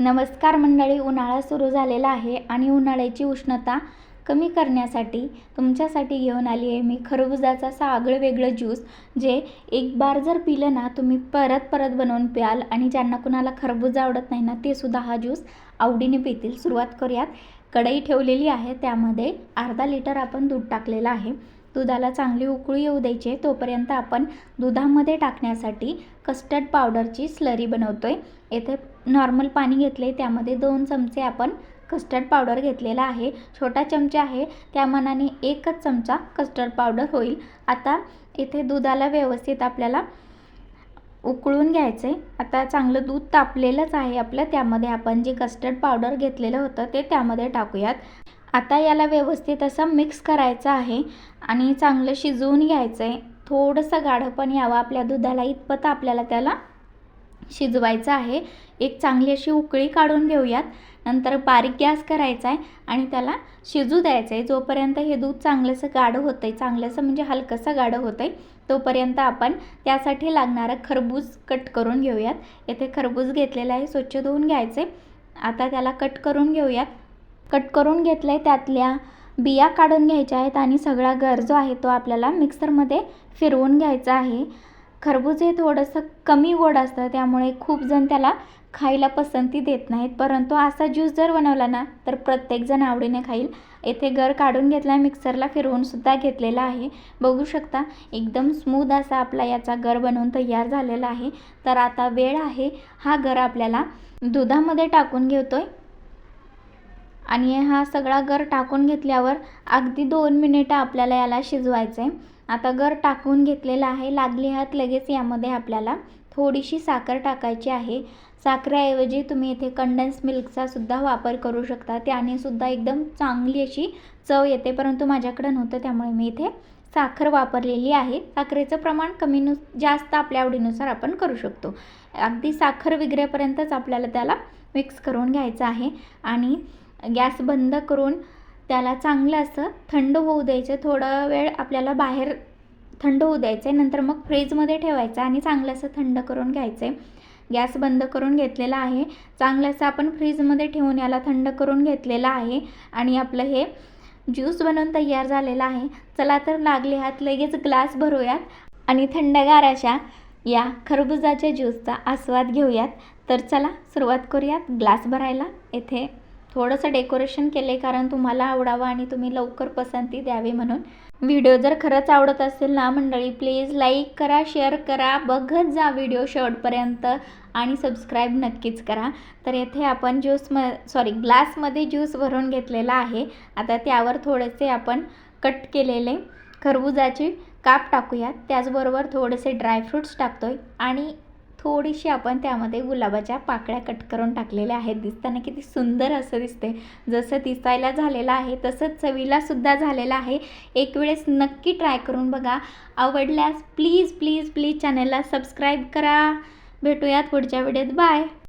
नमस्कार मंडळी उन्हाळा सुरू झालेला आहे आणि उन्हाळ्याची उष्णता कमी करण्यासाठी तुमच्यासाठी घेऊन आली आहे मी खरबुजाचा असं आगळं वेगळं ज्यूस जे एक बार जर पिलं ना तुम्ही परत परत बनवून प्याल आणि ज्यांना कुणाला खरबूज आवडत नाही ना ते सुद्धा हा ज्यूस आवडीने पितील. सुरुवात करूयात. कढई ठेवलेली आहे त्यामध्ये अर्धा लिटर आपण दूध टाकलेलं आहे. दुधाला चांगली उकळी येऊ द्यायची आहे तोपर्यंत आपण दुधामध्ये टाकण्यासाठी कस्टर्ड पावडरची स्लरी बनवतो आहे येथे नॉर्मल पाणी घेतले त्यामध्ये दोन चमचे आपण कस्टर्ड पावडर घेतलेला आहे. छोटा चमचा आहे त्या मनाने एकच चमचा कस्टर्ड पावडर होईल. आता इथे दुधाला व्यवस्थित आपल्याला उकळून घ्यायचं आहे आता चांगलं दूध तापलेलंच आहे आपलं त्यामध्ये आपण जे कस्टर्ड पावडर घेतलेलं होतं ते त्यामध्ये टाकूयात. आता याला व्यवस्थित असं मिक्स करायचं आहे आणि चांगलं शिजवून घ्यायचं आहे थोडंसं गाढं पण यावं आपल्या दुधाला इतपत आपल्याला त्याला शिजवायचं आहे. एक चांगली अशी उकळी काढून घेऊयात. नंतर बारीक गॅस करायचा आहे आणि त्याला शिजू द्यायचं आहे जोपर्यंत हे दूध चांगलंसं गाढं होतं आहे चांगलंसं म्हणजे हलकंसं गाढं होतं आहे तोपर्यंत आपण त्यासाठी लागणारं खरबूज कट करून घेऊयात. येथे खरबूज घेतलेलं आहे स्वच्छ धुवून घ्यायचे आता त्याला कट करून घेऊयात. कट करून घेतलं आहे त्यातल्या बिया काढून घ्यायच्या आहेत आणि सगळा गर जो आहे तो आपल्याला मिक्सरमध्ये फिरवून घ्यायचा आहे. खरबूज हे थोडंसं कमी गोड असतं त्यामुळे खूप जण त्याला खायला पसंती देत नाहीत. परंतु असा ज्यूस जर बनवला ना तर प्रत्येकजण आवडीने खाईल. येथे गर काढून घेतला आहे मिक्सरला फिरवूनसुद्धा घेतलेला आहे. बघू शकता एकदम स्मूद असा आपला याचा गर बनवून तयार झालेला आहे. तर आता वेळ आहे हा गर आपल्याला दुधामध्ये टाकून घेतो आहे आणि हा सगळा गर टाकून घेतल्यावर अगदी दोन मिनिटं आपल्याला याला शिजवायचं आहे आता गर टाकून घेतलेला आहे. लागली हात लगेच यामध्ये आपल्याला थोडीशी साखर टाकायची आहे. साखरेऐवजी तुम्ही इथे कंडेन्स मिल्कचा सुद्धा वापर करू शकता. त्याने सुद्धा एकदम चांगली अशी चव येते. परंतु माझ्याकडं नव्हतं त्यामुळे मी इथे साखर वापरलेली आहे. साखरेचं प्रमाण कमी नु जास्त आपल्या आवडीनुसार आपण करू शकतो. अगदी साखर विगरेपर्यंतच आपल्याला त्याला मिक्स करून घ्यायचं आहे. आणि गॅस बंद करून त्याला चांगलं असं थंड होऊ द्यायचं. थोडा वेळ आपल्याला बाहेर थंड होऊ द्यायचं आहे नंतर मग फ्रीजमध्ये ठेवायचं आणि चांगलं असं थंड करून घ्यायचं आहे गॅस बंद करून घेतलेला आहे. चांगलं असं आपण फ्रीजमध्ये ठेवून याला थंड करून घेतलेलं आहे. आणि आपलं हे ज्यूस बनवून तयार झालेलं आहे. चला तर लागले हात लगेच ग्लास भरूयात आणि थंडगार अशा या खरबुजाच्या ज्यूसचा आस्वाद घेऊयात. तर चला सुरुवात करूयात ग्लास भरायला. येथे थोडंसं डेकोरेशन केले कारण तुम्हाला आवडावं आणि तुम्ही लवकर पसंती द्यावी म्हणून. व्हिडिओ जर खरंच आवडत असेल ना मंडळी प्लीज लाईक करा शेअर करा बघत जा व्हिडिओ शेवटपर्यंत आणि सबस्क्राईब नक्कीच करा. तर येथे आपण ज्यूस म सॉरी ग्लासमध्ये ज्यूस भरून घेतलेला आहे. आता त्यावर थोडेसे आपण कट केलेले खरबुजाचे काप टाकूयात. त्याचबरोबर थोडेसे ड्रायफ्रूट्स टाकतो आहे आणि थोडीशी आपण त्यामध्ये गुलाबाच्या पाकळ्या कट करून टाकलेल्या आहेत. दिसताना किती सुंदर असं दिसते जसं दिसायला झालेलं आहे तसंच चवीलासुद्धा झालेलं आहे. एक वेळेस नक्की ट्राय करून बघा. आवडल्यास प्लीज प्लीज प्लीज चॅनलला सबस्क्राईब करा. भेटूयात पुढच्या व्हिडिओत बाय!